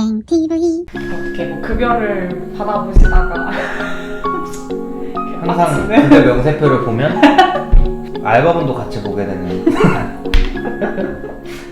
비빔갱 TV 어떻게 뭐 급여를 받아보시다가 항상. 급여 명세표를 보면 알바분도 같이 보게 되는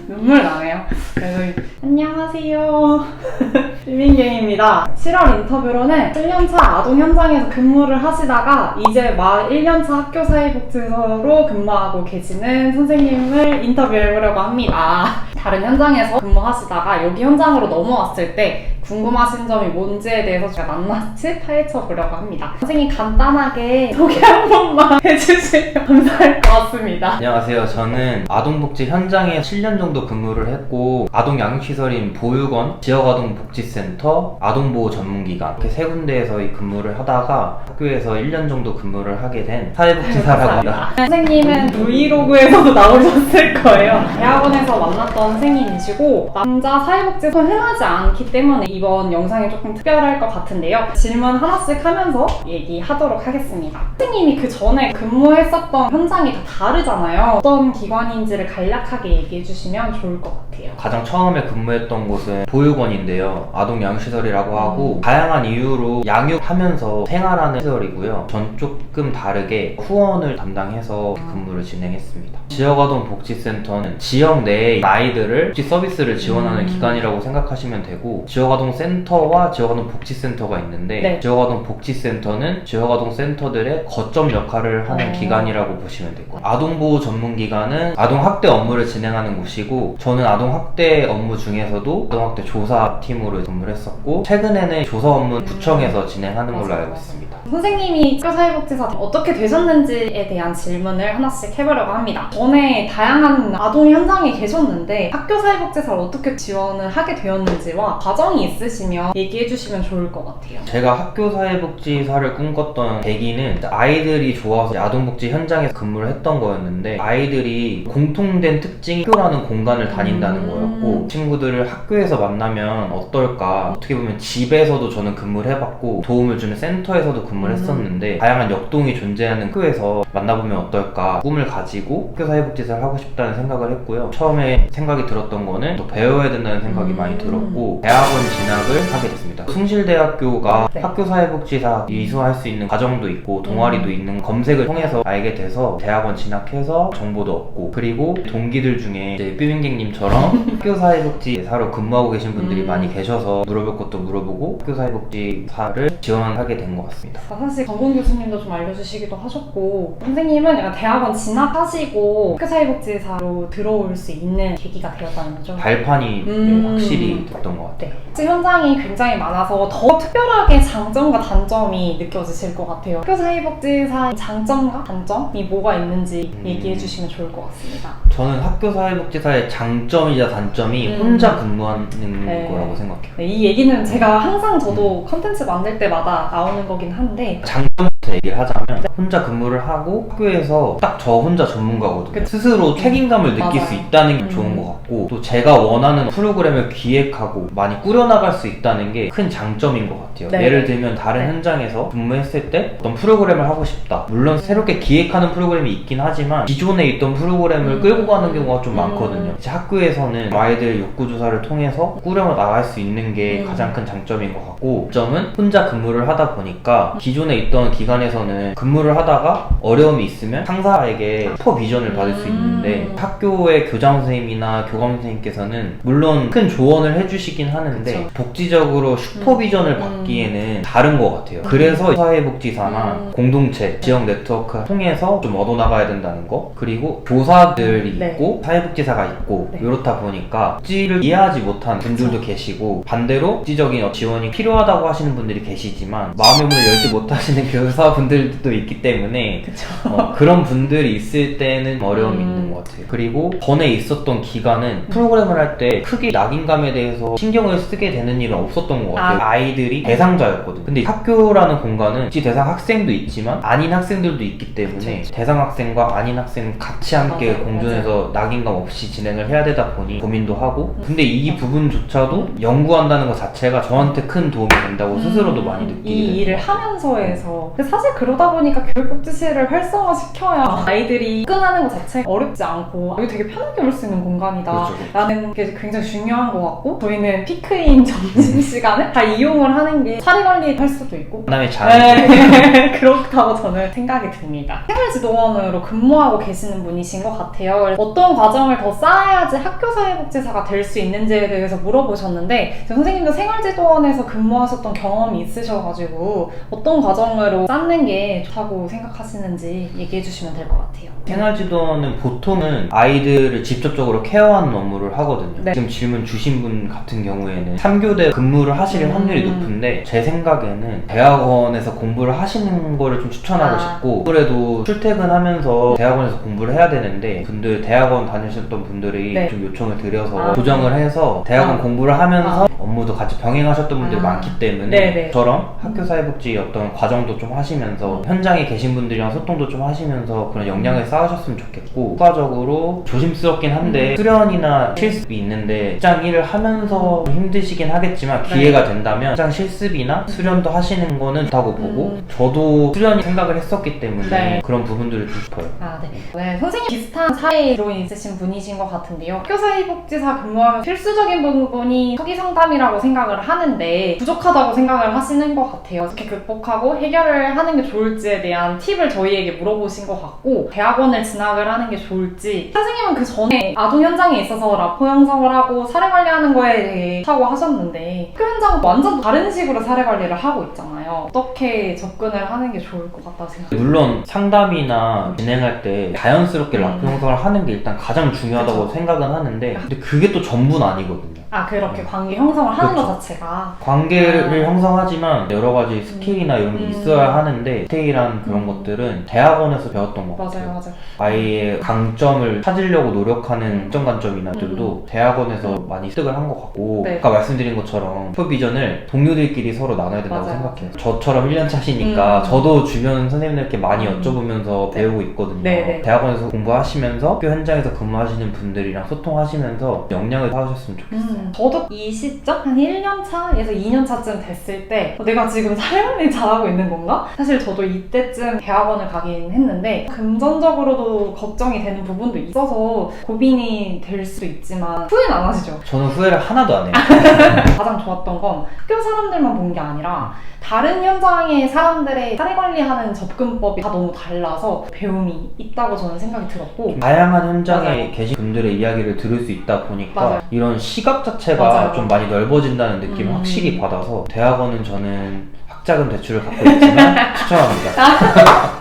눈물 나네요. 그래서 안녕하세요. 비민경입니다. 7월 인터뷰로는 1년차 아동 현장에서 근무를 하시다가 이제 막 1년차 학교 사회복지사로 근무하고 계시는 선생님을 인터뷰해보려고 합니다. 다른 현장에서 근무하시다가 여기 현장으로 넘어왔을 때 궁금하신 점이 뭔지에 대해서 제가 낱낱이 파헤쳐 보려고 합니다. 선생님 간단하게 소개 한 번만 해주시면 감사할 것 같습니다. 안녕하세요 저는 아동복지 현장에 7년 정도 근무를 했고 아동 양육시설인 보육원, 지역아동복지센터, 아동보호 전문기관 이렇게 세 군데에서 이 근무를 하다가 학교에서 1년 정도 근무를 하게 된 사회복지사라고 합니다 선생님은 브이로그에서도 나오셨을 거예요. 대학원에서 만났던 선생님이시고 남자 사회복지사 흔하지 않기 때문에 이번 영상이 조금 특별할 것 같은데요. 질문 하나씩 하면서 얘기하도록 하겠습니다. 선생님이 그 전에 근무했었던 현장이 다 다르잖아요. 어떤 기관인지를 간략하게 얘기해 주시면 좋을 것 같아요. 가장 처음에 근무했던 곳은 보육원인데요. 아동 양육시설이라고 하고 다양한 이유로 양육하면서 생활하는 시설이고요. 전 조금 다르게 후원을 담당해서 근무를 진행했습니다. 지역아동 복지센터는 지역 내의 아이들을 복지 서비스를 지원하는 음. 기관이라고 생각하시면 되고 지역아동 센터와 지역아동 복지센터가 있는데 네. 지역아동 복지센터는 지역아동 센터들의 거점 역할을 하는 어. 기관이라고 보시면 되고 아동보호 전문기관은 아동학대 업무를 진행하는 곳이고 저는 아동학대 업무 중에서도 아동학대 조사팀으로 근무를 했었고 최근에는 조사 업무 구청에서 진행하는 걸로 알고. 있습니다. 선생님이 사회복지사 어떻게 되셨는지에 대한 질문을 하나씩 해보려고 합니다. 전에 다양한 아동 현장에 계셨는데 학교 사회복지사를 어떻게 지원을 하게 되었는지와 과정이 있 으시면 얘기해 주시면 좋을 것 같아요. 제가 학교 사회복지사를 꿈꿨던 계기는 아이들이 좋아서 아동복지 현장에서 근무를 했던 거였는데 아이들이 공통된 특징이 학교라는 공간을 다닌다는 음. 거였고 친구들을 학교에서 만나면 어떨까 어떻게 보면 집에서도 저는 근무를 해봤고 도움을 주는 센터에서도 근무를 음. 했었는데 다양한 역동이 존재하는 학교에서 만나보면 어떨까 꿈을 가지고 학교 사회복지사를 하고 싶다는 생각을 했고요 처음에 생각이 들었던 거는 또 배워야 된다는 생각이 음. 많이 들었고 대학원 진학을 하게 됐습니다 숭실대학교가 네. 학교 사회복지사 이수할 수 있는 과정도 있고 동아리도 음. 있는 검색을 통해서 알게 돼서 대학원 진학해서 정보도 얻고 그리고 동기들 중에 이제 삐빙객님처럼 학교 사회복지사로 근무하고 계신 분들이 음. 많이 계셔서 물어볼 것도 물어보고 학교 사회복지사를 지원하게 된 것 같습니다. 사실 전공 교수님도 좀 알려주시기도 하셨고 선생님은 약간 대학원 진학하시고 학교 사회복지사로 들어올 수 있는 계기가 되었다는 거죠. 발판이 네, 음. 확실히 됐던 것 같아요. 네. 현장이 굉장히 많아서 더 특별하게 장점과 단점이 느껴지실 것 같아요. 학교 사회복지사의 장점과 단점이 뭐가 있는지 음. 얘기해 주시면 좋을 것 같습니다. 저는 학교 사회복지사의 장점이자 단점이 음. 혼자 근무하는 네. 거라고 생각해요. 네, 이 얘기는 제가 항상 저도 컨텐츠 만들 때마다 나오는 거긴 한데 장점 부터 얘기를 하자면 혼자 근무를 하고 학교에서 딱 저 혼자 전문가거든요. 그치. 스스로 책임감을 느낄 맞아요. 수 있다는 게 음. 좋은 것 같고 또 제가 원하는 프로그램을 기획하고 많이 꾸려나갈 수 있다는 게 큰 장점인 것 같아요. 네. 예를 들면 다른 네. 현장에서 근무했을 때 어떤 프로그램을 하고 싶다. 물론 새롭게 기획하는 프로그램이 있긴 하지만 기존에 있던 프로그램을 음. 끌고 가는 경우가 좀 음. 많거든요. 이제 학교에서는 아이들 욕구 조사를 통해서 꾸려 나갈 수 있는 게 음. 가장 큰 장점인 것 같고 점은 혼자 근무를 하다 보니까 기존에 있던 기 관에서는 근무를 하다가 어려움이 있으면 상사에게 슈퍼 비전을 받을 수 있는데 음. 학교의 교장 선생님이나 교감 선생님께서는 물론 큰 조언을 해주시긴 하는데 그쵸. 복지적으로 슈퍼 비전을 음. 받기에는 다른 것 같아요. 그래서 사회복지사나 음. 공동체, 지역 네트워크 통해서 좀 얻어나가야 된다는 거 그리고 조사들이 네. 있고 사회복지사가 있고 네. 이렇다 보니까 복지를 이해하지 못한 분들도 계시고 반대로 복지적인 지원이 필요하다고 하시는 분들이 계시지만 마음의 문을 열지 못하시는 교사 분들도 있기 때문에. 어, 그런 분들이 있을 때는 어려움이 음. 있는 것 같아요. 그리고 전에 있었던 기간은 프로그램을 할 때 크게 낙인감에 대해서 신경을 쓰게 되는 일은 없었던 것 같아요. 아. 아. 이들이 대상자였거든요. 근데 학교라는 공간은 혹시 대상 학생도 있지만 아닌 학생들도 있기 때문에 대상 학생과 아닌 학생 같이 함께 맞아요, 공존해서 낙인감 없이 진행을 해야 되다 보니 고민도 하고 음. 근데 이 부분조차도 연구한다는 것 자체가 저한테 큰 도움이 된다고 스스로도 많이 느끼게 이 일을. 하면서에서 그래서 사실 그러다 보니까 교육복지실을 활성화시켜야 아이들이 접근하는 것 자체가 어렵지 않고 아, 이거 되게 편하게 올 수 있는 공간이다 그렇죠, 그렇죠. 라는 게 굉장히 중요한 것 같고 저희는 피크인 점심시간에 다 이용을 하는 게 차례 관리할 수도 있고 그다음에 잘 네, 그렇다고 저는 생각이 듭니다. 생활지도원으로 근무하고 계시는 분이신 것 같아요. 어떤 과정을 더 쌓아야지 학교 사회복지사가 될 수 있는지에 대해서 물어보셨는데 제 선생님도 생활지도원에서 근무하셨던 경험이 있으셔가지고 어떤 과정으로 쌓는 게 좋다고 생각하시는지 얘기해 주시면 될 것 같아요. 생활지도는 보통은 아이들을 직접적으로 케어하는 업무를 하거든요. 네. 지금 질문 주신 분 같은 경우에는 3교대 근무를 하실 음. 확률이 높은데 제 생각에는 대학원에서 공부를 하시는 거를 좀 추천하고 아. 싶고 아무래도 출퇴근하면서 대학원에서 공부를 해야 되는데 분들 대학원 다니셨던 분들이 네. 좀 요청을 드려서 아. 조정을 해서 대학원 아. 공부를 하면서 업무도 같이 병행하셨던 분들이 아. 많기 때문에 네 네. 저런 학교사회복지 어떤 과정도 좀 하시 면서 음. 현장에 계신 분들이랑 소통도 좀 하시면서 그런 역량을 쌓으셨으면 좋겠고 추가적으로 조심스럽긴 한데 음. 수련이나 네. 실습이 있는데 직장 일을 하면서 힘드시긴 하겠지만 네. 기회가 된다면 직장 실습이나 수련도 하시는 거는 좋다고 보고 음. 저도 수련이 생각을 했었기 때문에 네. 그런 부분들을 좀 싶어요. 아, 네. 네, 선생님 비슷한 사회로 있으신 분이신 것 같은데요. 학교사회복지사 근무하면 필수적인 부분이 초기 상담이라고 생각을 하는데 부족하다고 생각을 하시는 것 같아요. 어떻게 극복하고 해결을 하는 게 좋을지에 대한 팁을 저희에게 물어보신 것 같고 대학원을 진학을 하는 게 좋을지 선생님은 그 전에 아동 현장에 있어서 라포 형성을 하고 사례 관리하는 거에 대해 하고 하셨는데 학교 현장 완전 다른 식으로 사례 관리를 하고 있잖아요. 어떻게 접근을 하는 게 좋을 것 같다고 생각해요? 물론 상담이나 진행할 때 자연스럽게 음. 라프 형성을 하는 게 일단 가장 중요하다고. 생각은 하는데 근데 그게 또 전부는 아니거든요. 아 그렇게 관계 형성을 하는 그렇죠. 것 자체가 관계를 아. 형성하지만 여러 가지 스킬이나 이런 게 음. 있어야 하는데 디테일한 그런 음. 것들은 대학원에서 배웠던 것 같아요. 맞아요 맞아요 아이의 강점을 찾으려고 노력하는 음. 장점관점이나들도 대학원에서 많이 습득을 한 것 같고 네. 아까 말씀드린 것처럼 슈퍼비전을 동료들끼리 서로 나눠야 된다고 맞아요. 생각해요. 저처럼 1년 차시니까 음. 저도 주변 선생님들께 많이 음. 여쭤보면서 네. 배우고 있거든요. 네, 네. 대학원에서 공부하시면서 학교 현장에서 근무하시는 분들이랑 소통하시면서 역량을 쌓으셨으면 좋겠어요. 음, 저도 이 시점 한 1년 차에서 2년 차쯤 됐을 때 어, 내가 지금 사회관리 잘하고 있는 건가? 사실 저도 이때쯤 대학원을 가긴 했는데 금전적으로도 걱정이 되는 부분도 있어서 고민이 될 수도 있지만 후회는 안 하시죠? 저는 후회를 하나도 안 해요. 가장 좋았던 건 학교 사람들만 본 게 아니라 다른 현장의 사람들의 사례 관리하는 접근법이 다 너무 달라서 배움이 있다고 저는 생각이 들었고 다양한 현장에 맞아요. 계신 분들의 이야기를 들을 수 있다 보니까 맞아요. 이런 시각 자체가 맞아요. 좀 많이 넓어진다는 느낌을 음. 확실히 받아서 대학원은 저는 학자금 대출을 갖고 있지만 추천합니다.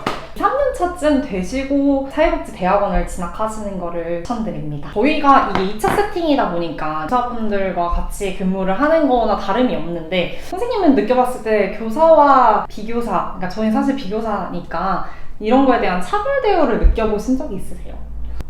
3년 차쯤 되시고 사회복지 대학원을 진학하시는 거를 추천드립니다. 저희가 이게 2차 세팅이다 보니까 교사분들과 같이 근무를 하는 거나 다름이 없는데 선생님은 느껴봤을 때 교사와 비교사, 그러니까 저희 사실 비교사니까 이런 거에 대한 차별 대우를 느껴보신 적이 있으세요?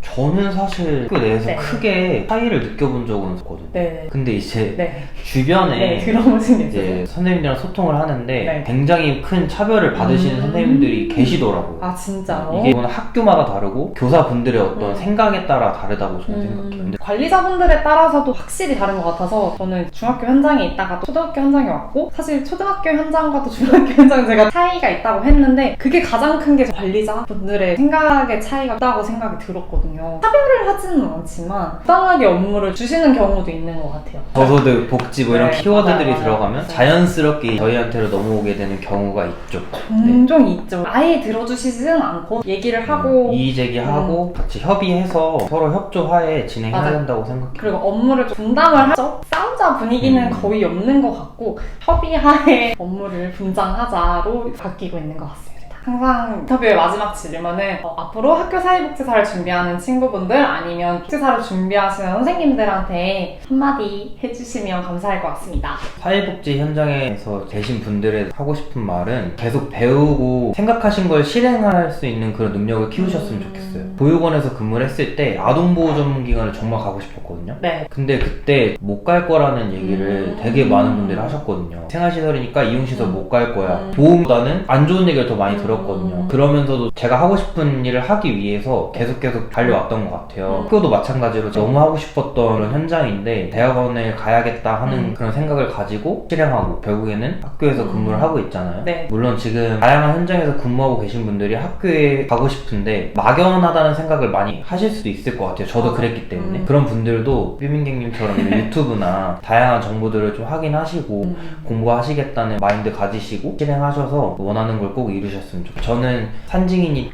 저는 사실 학교 내에서 네. 크게 차이를 느껴본 적은 없거든요. 네. 근데 이제 네. 주변에 네, 들어보신? 이제 선생님들이랑 소통을 하는데 네. 굉장히 큰 차별을 받으시는 음. 선생님들이 계시더라고요. 아, 진짜로? 이게 학교마다 다르고 교사분들의 어떤 음. 생각에 따라 다르다고 저는 음, 생각해요. 근데 관리자분들에 따라서도 확실히 다른 것 같아서 저는 중학교 현장에 있다가 또 초등학교 현장에 왔고 사실 초등학교 현장과 또 중학교 현장 제가 차이가 있다고 했는데 그게 가장 큰 게 관리자분들의 생각의 차이가 있다고 생각이 들었거든요. 차별을 하지는 않지만 부당하게 업무를 주시는 경우도 있는 것 같아요. 저소득, 복지 뭐 이런 네, 키워드들이 맞아요. 들어가면 맞아요. 자연스럽게 저희한테로 넘어오게 되는 경우가 있죠. 종종 있죠. 아예 들어주시지는 않고 얘기를 하고 음, 이의 제기하고 같이 협의해서 서로 협조하에 진행해야 맞아요. 된다고 생각해요. 그리고 업무를 좀 분담을 하죠. 싸우자 분위기는 음. 거의 없는 것 같고 협의하에 업무를 분장하자로 바뀌고 있는 것 같습니다. 항상 인터뷰의 마지막 질문은 어, 앞으로 학교 사회복지사를 준비하는 친구분들 아니면 복지사를 준비하시는 선생님들한테 한마디 해주시면 감사할 것 같습니다. 사회복지 현장에서 계신 분들에 하고 싶은 말은 계속 배우고 생각하신 걸 실행할 수 있는 그런 능력을 키우셨으면 음. 좋겠어요. 보육원에서 근무를 했을 때 아동보호 전문 기관을 정말 가고 싶었거든요. 네. 근데 그때 못 갈 거라는 얘기를 음. 되게 많은 분들이 하셨거든요. 생활시설이니까 이용시설 음. 못갈 거야. 음. 보험보다는 안 좋은 얘기를 더 많이 음. 어 려웠거든요. 음. 그러면서도 제가 하고 싶은 일을 하기 위해서 계속 계속 달려왔던 것 같아요. 음. 학교도 마찬가지로 너무 하고 싶었던 그런 현장인데 대학원을 가야겠다 하는 음. 그런 생각을 가지고 실행하고 결국에는 학교에서 음. 근무를 하고 있잖아요. 네. 물론 지금 다양한 현장에서 근무하고 계신 분들이 학교에 가고 싶은데 막연하다는 생각을 많이 하실 수도 있을 것 같아요. 저도 아, 그랬기 때문에 음. 그런 분들도 삐민객님처럼 유튜브나 다양한 정보들을 좀 확인하시고 음. 공부하시겠다는 마인드 가지시고 실행하셔서 원하는 걸 꼭 이루셨으면 좋겠어요. 저는 산증인이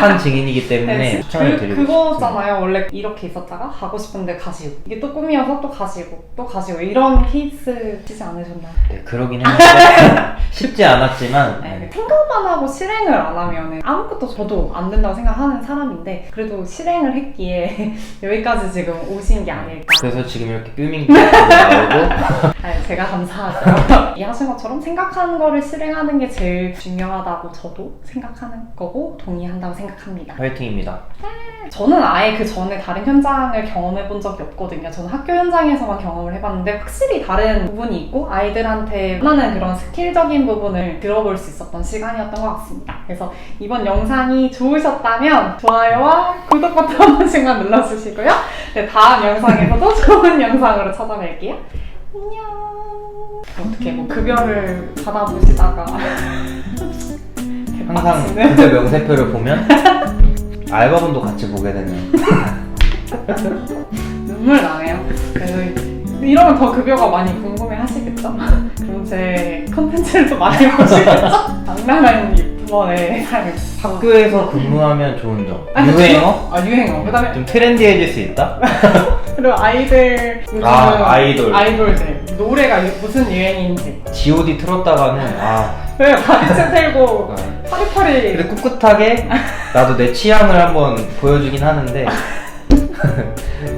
산 증인이기 때문에 네, 추천을 그, 드리고 그거잖아요. 원래 이렇게 있었다가 가고 싶은데 가시고 이게 또 꿈이어서 또 가시고 또 가시고 이런 케이스시지 않으셨나요? 네, 그러긴 했는데 쉽지 않았지만 네, 네. 생각만 하고 실행을 안 하면 아무것도 저도 안 된다고 생각하는 사람인데 그래도 실행을 했기에 여기까지 지금 오신 게 아닐까. 그래서 지금 이렇게 뷰밍도 나오고 아니, 제가 감사하죠. 이 하신 것처럼 생각하는 거를 실행하는 게 제일 중요하다고 저도 생각하는 거고 동의한다고 생각합니다. 화이팅입니다. 저는 아예 그 전에 다른 현장을 경험해 본 적이 없거든요. 저는 학교 현장에서만 경험을 해봤는데 확실히 다른 부분이 있고 아이들한테 원하는 그런 스킬적인 부분을 들어볼 수 있었던 시간이었던 것 같습니다. 그래서 이번 영상이 좋으셨다면 좋아요와 구독 버튼 한 번씩만 눌러주시고요. 네, 다음 영상에서도 좋은 영상으로 찾아뵐게요. 안녕. 어떻게 뭐 급여를 받아보시다가 항상 대박치는. 급여 명세표를 보면 알바분도 같이 보게 되는 눈물 나네요. 그래서 이러면 더 급여가 많이 궁금해 하시겠죠? 그럼 제 컨텐츠를 또 많이 보시겠죠? 장난하는 유튜버의 삶을 학교에서 근무하면 좋은 점 아니, 유행어? 아 유행어. 그다음에 좀 트렌디해질 수 있다? 그리고 아이들 요즘 아, 아이돌. 아이돌들 노래가 유- 무슨 유행인지 G.O.D 틀었다가는 아 왜 바리채 들고 근데 파리파리. 꿋꿋하게 나도 내 취향을 한번 보여주긴 하는데.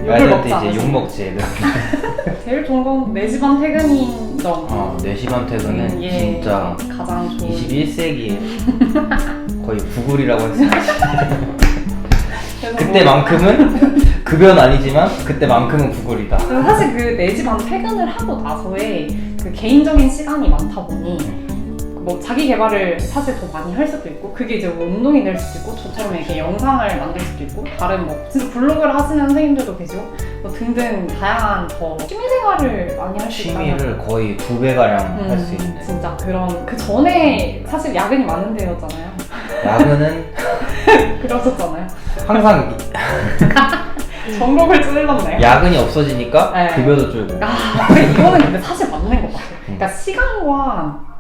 애들한테 이제. 욕 먹지 애들. 제일 좋은 건 4시 반 퇴근인 점. 어, 4시간 퇴근은 음, 예, 진짜 가장 좋은. 21세기에 거의 구글이라고 했어요. 그래서 뭐- 그때만큼은 급여는 아니지만 그때만큼은 구글이다. 저는 사실 그 4시 반 퇴근을 하고 나서의 그 개인적인 시간이 많다 보니 뭐 자기 개발을 사실 더 많이 할 수도 있고 그게 이제 뭐 운동이 될 수도 있고 저처럼 이렇게 영상을 만들 수도 있고 다른 뭐 진짜 블로그를 하시는 선생님들도 계시고 뭐 등등 다양한 더 취미 생활을 많이 할 수 있다면 취미를 거의 두 배가량 음, 할수 있는. 진짜 그런 그 전에 사실 야근이 많은 데였잖아요. 야근은? 그러셨잖아요. 항상 전곡을 찔렀네요 야근이 없어지니까 네. 급여도 줄고. 아, 근데 이거는 근데 사실 맞는 것 같아요. 그러니까 시간과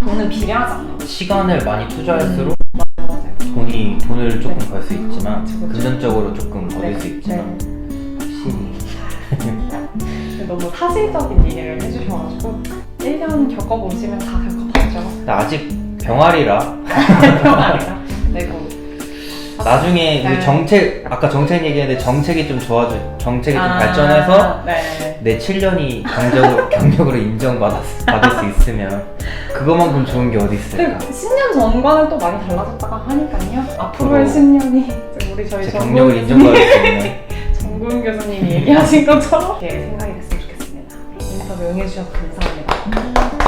돈은 비례하지 않는 거죠. 시간을 많이 투자할수록. 돈이 돈을 조금 네. 벌수 있지만 그쵸, 그쵸. 금전적으로 조금 얻을 네, 수 있지만 확실히 네. 너무 사실적인 얘기를 해주셔가지고 1년 겪어보시면 다 겪어봤죠. 근데 아직 병아리라 네, 뭐. 나중에 우리 네. 정책 아까 정책 얘기했는데 정책이 좀 좋아져 정책이 좀 아, 발전해서 네. 내 7년이 경력으로, 경력으로 인정받을 수- 받을 수 있으면 그거만큼 좋은 게 어디 있을까 근데 10년 전과는 또 많이 달라졌다가 하니까요. 앞으로의 앞으로 10년이 우리 저희 제 경력을 인정받을 수 있는 정군 교수님이 얘기하신 것처럼 이렇게 생각이 됐으면 좋겠습니다. 인터뷰 응해주셔서 감사합니다.